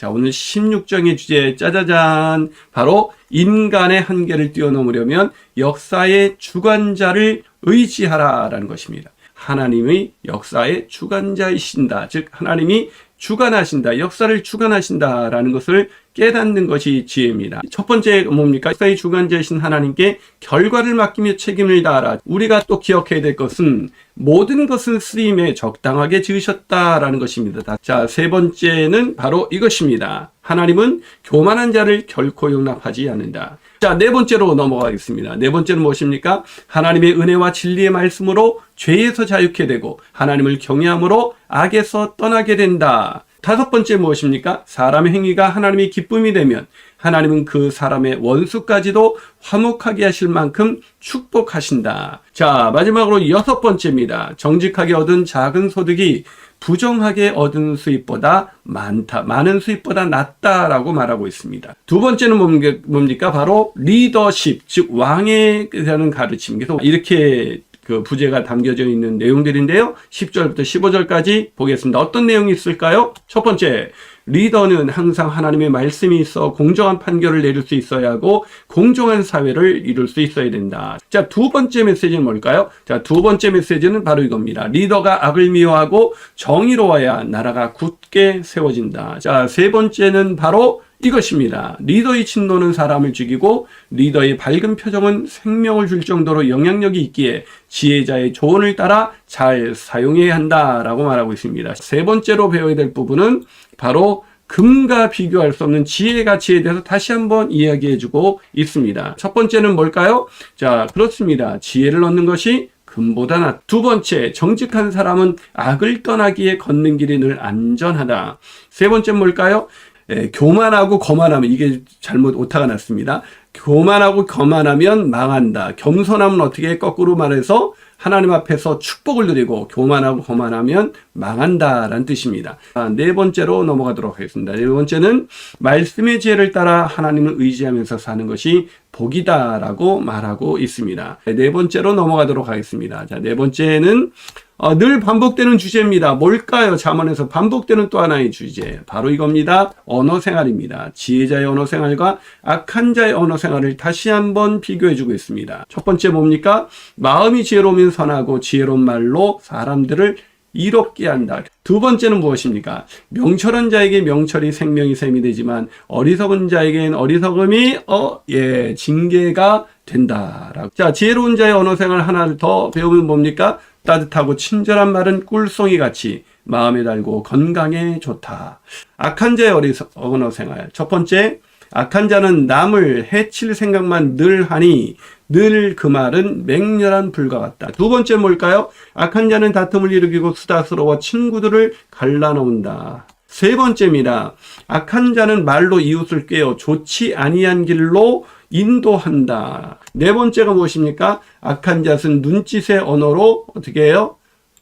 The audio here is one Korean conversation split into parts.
자, 오늘 16장의 주제 짜자잔 바로 인간의 한계를 뛰어넘으려면 역사의 주관자를 의지하라라는 것입니다. 하나님의 역사의 주관자이신다. 즉 하나님이 주관하신다. 역사를 주관하신다라는 것을 깨닫는 것이 지혜입니다. 첫 번째 뭡니까? 역사의 주관자이신 하나님께 결과를 맡기며 책임을 다하라. 우리가 또 기억해야 될 것은 모든 것을 쓰임에 적당하게 지으셨다라는 것입니다. 자, 세 번째는 바로 이것입니다. 하나님은 교만한 자를 결코 용납하지 않는다. 자, 네 번째로 넘어가겠습니다. 네 번째는 무엇입니까? 하나님의 은혜와 진리의 말씀으로 죄에서 자유케 되고 하나님을 경외함으로 악에서 떠나게 된다. 다섯 번째 무엇입니까? 사람의 행위가 하나님의 기쁨이 되면 하나님은 그 사람의 원수까지도 화목하게 하실 만큼 축복하신다. 자, 마지막으로 여섯 번째입니다. 정직하게 얻은 작은 소득이 부정하게 얻은 수입보다 많다, 많은 수입보다 낫다라고 말하고 있습니다. 두 번째는 뭡니까? 바로 리더십, 즉 왕에 대한 가르침. 그래서 이렇게 그 부제가 담겨져 있는 내용들인데요. 10절부터 15절까지 보겠습니다. 어떤 내용이 있을까요? 첫 번째, 리더는 항상 하나님의 말씀이 있어 공정한 판결을 내릴 수 있어야 하고 공정한 사회를 이룰 수 있어야 된다. 자, 두 번째 메시지는 뭘까요? 자, 두 번째 메시지는 바로 이겁니다. 리더가 악을 미워하고 정의로워야 나라가 굳게 세워진다. 자, 세 번째는 바로 이것입니다. 리더의 진노는 사람을 죽이고 리더의 밝은 표정은 생명을 줄 정도로 영향력이 있기에 지혜자의 조언을 따라 잘 사용해야 한다라고 말하고 있습니다. 세 번째로 배워야 될 부분은 바로 금과 비교할 수 없는 지혜 가치에 대해서 다시 한번 이야기해 주고 있습니다. 첫 번째는 뭘까요? 자, 그렇습니다. 지혜를 얻는 것이 금보다 낫. 두 번째, 정직한 사람은 악을 떠나기에 걷는 길이 늘 안전하다. 세 번째 뭘까요? 예, 교만하고 거만하면 이게 잘못 오타가 났습니다. 교만하고 거만하면 망한다. 겸손하면 어떻게 거꾸로 말해서 하나님 앞에서 축복을 누리고 교만하고 거만하면 망한다라는 뜻입니다. 아, 네 번째로 넘어가도록 하겠습니다. 네 번째는 말씀의 지혜를 따라 하나님을 의지하면서 사는 것이 복이다라고 말하고 있습니다. 네 번째로 넘어가도록 하겠습니다. 자, 네 번째는 어, 늘 반복되는 주제입니다. 뭘까요? 자문에서 반복되는 또 하나의 주제. 바로 이겁니다. 언어 생활입니다. 지혜자의 언어 생활과 악한 자의 언어 생활을 다시 한번 비교해 주고 있습니다. 첫 번째 뭡니까? 마음이 지혜로우면 선하고 지혜로운 말로 사람들을 이롭게 한다. 두 번째는 무엇입니까? 명철한 자에게 명철이 생명이 셈이 되지만 어리석은 자에게는 어리석음이 어, 예, 징계가 된다라고. 자, 지혜로운 자의 언어 생활 하나를 더 배우면 뭡니까? 따뜻하고 친절한 말은 꿀송이 같이 마음에 달고 건강에 좋다. 악한 자의 어리석 언어 생활. 첫 번째, 악한 자는 남을 해칠 생각만 늘 하니 늘 그 말은 맹렬한 불과 같다. 두 번째 뭘까요? 악한 자는 다툼을 일으키고 수다스러워 친구들을 갈라놓는다. 세 번째입니다. 악한 자는 말로 이웃을 꿰어 좋지 아니한 길로 인도한다. 네 번째가 무엇입니까? 악한 자는 눈짓의 언어로 어떻게 해요?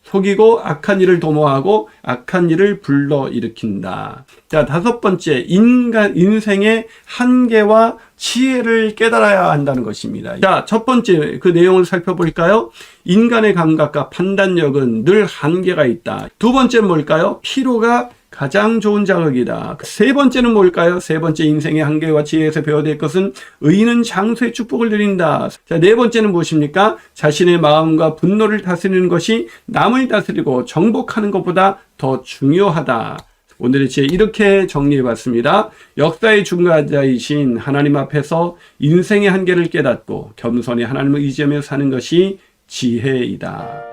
속이고 악한 일을 도모하고 악한 일을 불러 일으킨다. 자, 다섯 번째, 인간, 인생의 한계와 지혜를 깨달아야 한다는 것입니다. 자, 첫 번째 그 내용을 살펴볼까요? 인간의 감각과 판단력은 늘 한계가 있다. 두 번째는 뭘까요? 피로가 가장 좋은 자극이다. 세 번째는 뭘까요? 세 번째 인생의 한계와 지혜에서 배워야 될 것은 의인은 장수의 축복을 드린다. 자, 네 번째는 무엇입니까? 자신의 마음과 분노를 다스리는 것이 남을 다스리고 정복하는 것보다 더 중요하다. 오늘의 지혜 이렇게 정리해 봤습니다. 역사의 중간자이신 하나님 앞에서 인생의 한계를 깨닫고 겸손히 하나님을 의지하며 사는 것이 지혜이다.